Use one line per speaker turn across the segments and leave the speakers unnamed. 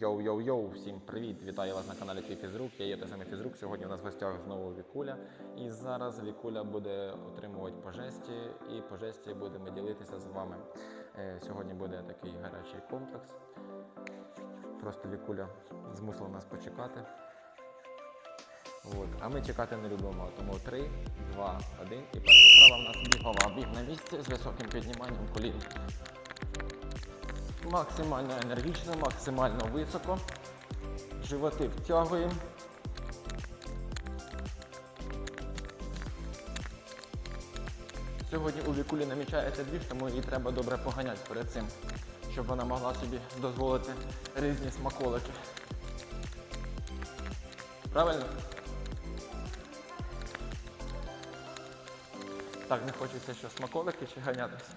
Йоу-йоу-йоу, всім привіт! Вітаю вас на каналі Твій Фізрук. Я є той самий Фізрук. Сьогодні у нас в гостях знову Вікуля. І зараз Вікуля буде отримувати по жесті, і по жесті будемо ділитися з вами. Е, Сьогодні буде такий гарячий комплекс. Просто Вікуля змусила нас почекати. От. А ми чекати не любимо. Тому 3, 2, 1 і перша справа в нас бігова. Біг на місці з високим підніманням колін. Максимально енергічно, максимально високо. Животи втягуємо. Сьогодні у Вікулі намічається двіж, тому її треба добре поганяти перед цим, щоб вона могла собі дозволити різні смаколики. Правильно? Так, не хочеться що смаколики чи ганятися.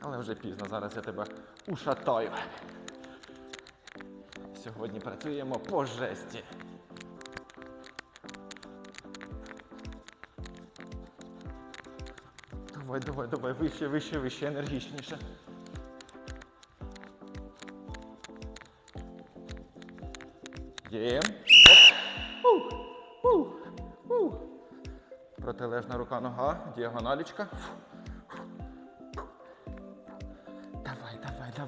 Але вже пізно, зараз я тебе ушатаю. Сьогодні працюємо по жесті. Давай, давай, давай, вище, вище, вище, енергічніше. Є. Протилежна рука нога, діагоналічка.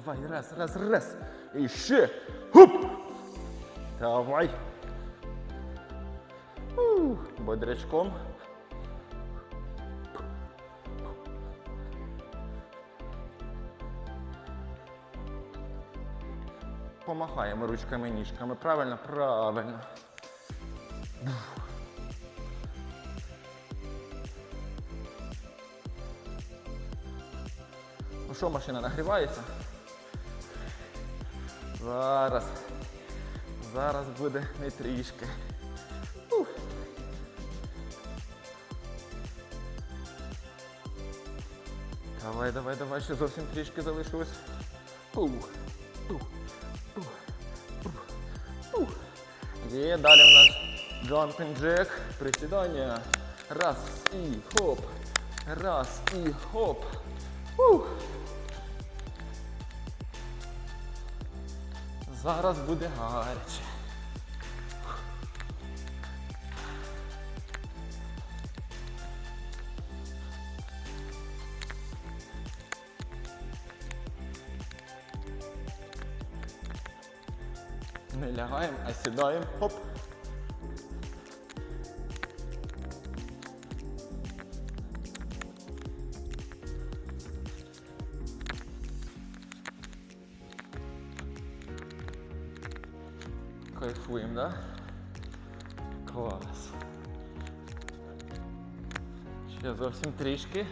Давай, раз, раз, раз. І ще. Хуп. Давай. У, Бодрячком. Помахаємо ручками, ніжками. Правильно? Правильно. Ну що, машина нагрівається? Зараз. Зараз буде не трішки. Ух. Давай, давай, давай, ще зовсім трішки залишилось. Ух. Є, далі в нас jumping jack, присідання. Раз і хоп. Раз і хоп. Ух. Зараз буде гаряче. Не лягаємо, а сідаємо. Хоп. Кайфуємо, да? Клас. Ще зовсім трішки.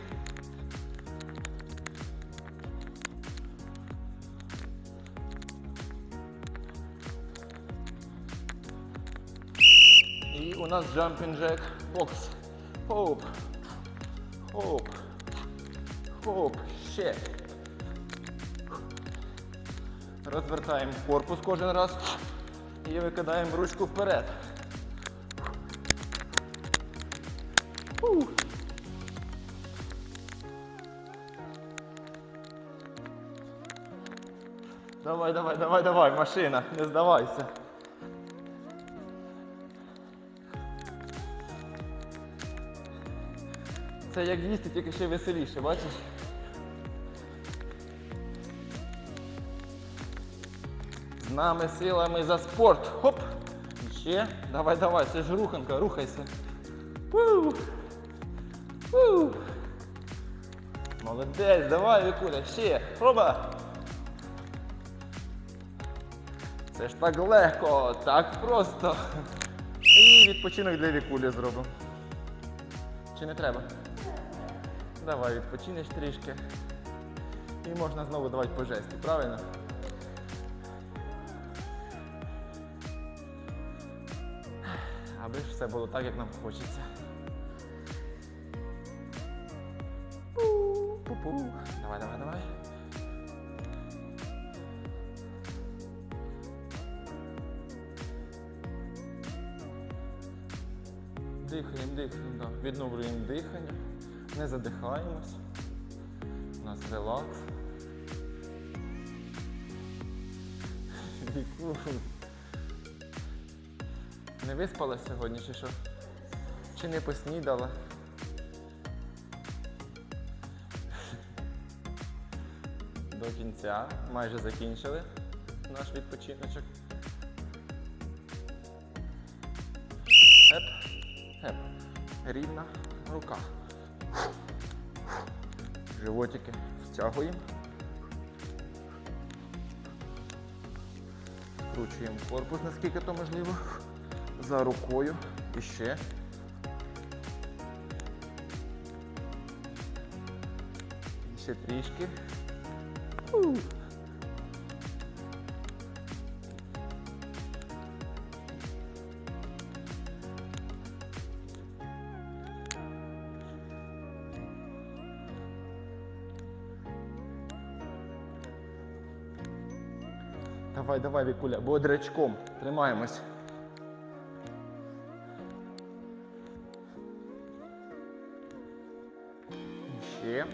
І у нас jumping jack box. Хоп. Хоп. Хоп. Ще. Розвертаємо корпус кожен раз і викидаємо ручку вперед. Давай, давай, давай, давай, машина, не здавайся. Це як їсти, тільки ще веселіше, бачиш? Нами силами за спорт. Хоп! Ще. Давай, давай, це ж руханка, рухайся. У! У! Молодець, давай, Вікуля, ще. Проба. Це ж так легко, так просто. І відпочинок для Вікулі зробимо. Чи не треба? Давай відпочинеш трішки. І можна знову давати по жесті, правильно? Все було так, як нам хочеться. Пу-пу. Давай, давай, давай. Дихаємо, дихаємо, да. відновлюємо дихання, не задихаємось. У нас релакс. Віку. Не виспалась сьогодні чи що? Чи не поснідала? До кінця майже закінчили наш відпочиночок. Хеп, хеп. Рівна рука. Животики втягуємо. Скручуємо корпус, наскільки то можливо. За рукою. І ще. Ще трішки. Давай, давай, Вікуля, бодрячком. Тримаємось. Ще.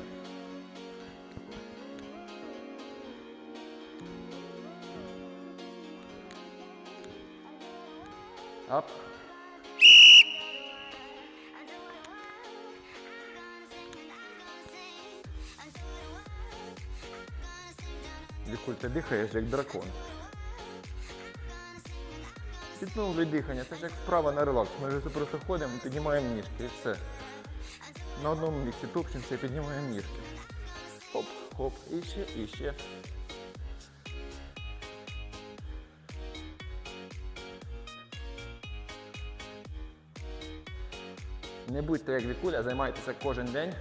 Ап. Вікуль, дихаєш як дракон. Підтягнули дихання, це ж як вправа на релакс. Ми вже просто ходимо, піднімаємо ніжки і все. На одному місці топчемося і піднімаємо ніжки. Хоп, хоп, і ще, і ще. Не будьте як Вікуля, займайтеся кожен день,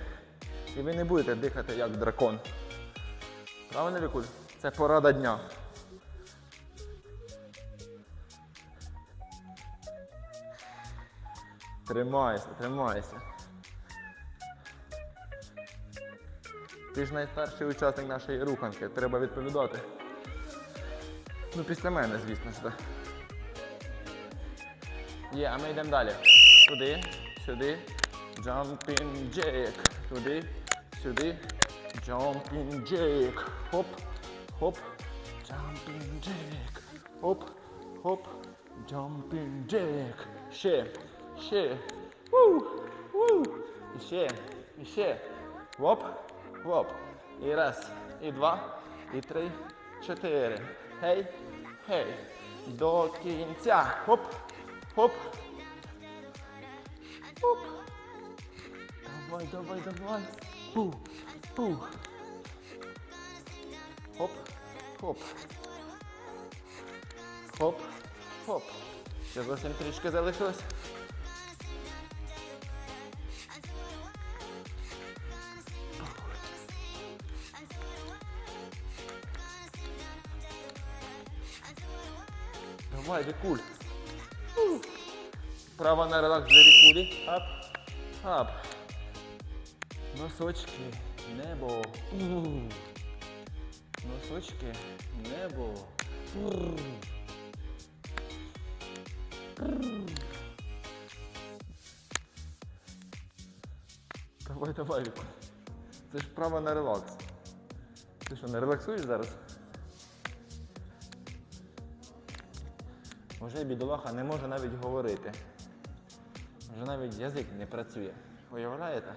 і ви не будете дихати як дракон. Правильно, Вікуль? Це порада дня. Тримайся, тримайся. Ти ж найстарший учасник нашої руханки, треба відповідати. Ну, після мене, звісно ж. так. Є, а ми йдемо далі. Туди, сюди. Jumping jack. Туди, сюди. Jumping jack. Хоп, хоп. Jumping jack. Хоп, хоп. Jumping jack. Ще, ще. Ву, ву. І ще, і ще. Воп, воп. І раз, і два, і три, чотири. Гей, гей. До кінця. Хоп, хоп. Хоп. Давай, давай, давай. Пу, пу. Хоп, хоп. Хоп, хоп. Ще зовсім трішки залишилось. Давай, Вікуль. Права на релакс для Вікулі. Ап, ап. Носочки, небо. Носочки, небо. Давай, давай, Вікуль. Це ж право на релакс. Ти що, не релаксуєш зараз? Вже бідолаха не може навіть говорити. Вже навіть язик не працює. Уявляєте,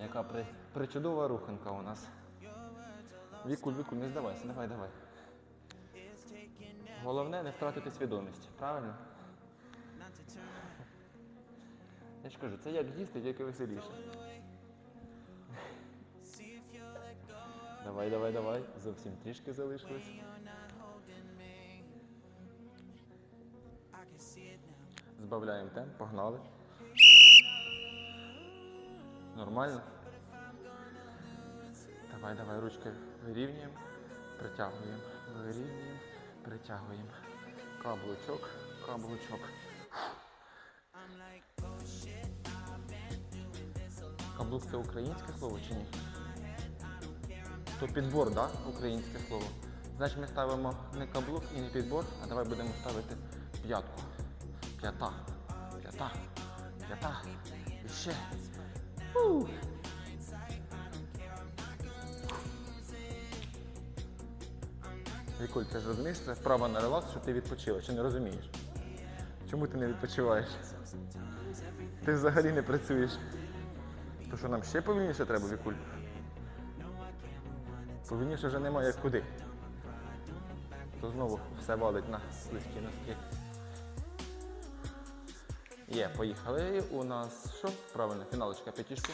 яка при, причудова руханка у нас. Вікуль, вікуль, не здавайся, давай, давай. Головне не втратити свідомість, правильно? Я ж кажу, це як їсти, тільки веселіше. Давай, давай, давай. Зовсім трішки залишилось. Збавляємо темп, погнали. Нормально? Давай, давай, ручки вирівнюємо, притягуємо, вирівнюємо, притягуємо. Каблучок, каблучок. Каблук це українське слово чи ні? То підбор, так? Да? Українське слово. Значить ми ставимо не каблук і не підбор, а давай будемо ставити п'ятку. П'ята. П'ята. П'ята. І ще. У. Вікуль, ти ж розумієш, це вправа на релакс, щоб ти відпочила, чи не розумієш? Чому ти не відпочиваєш? Ти взагалі не працюєш. То що нам ще повільніше треба, Вікуль? Повільніше вже немає як куди. То знову все валить на слизькі носки. Є, поїхали. У нас що? Правильно, фіналочка п'ятішки.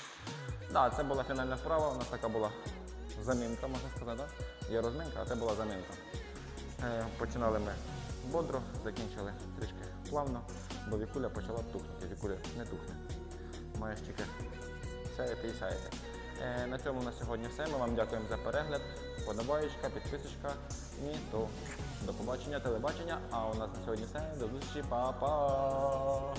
Так, це була фінальна вправа, у нас така була замінка, можна сказати, да? Є розминка, а це була замінка. Е, починали ми бодро, закінчили трішки плавно, бо вікуля почала тухнути. Вікуля не тухне. Маєш тільки сяяти і сяяти. Е, на цьому на сьогодні все. Ми вам дякуємо за перегляд. Подобаєчка, підписочка. І то до побачення, телебачення. А у нас на сьогодні все. До зустрічі, Па-па!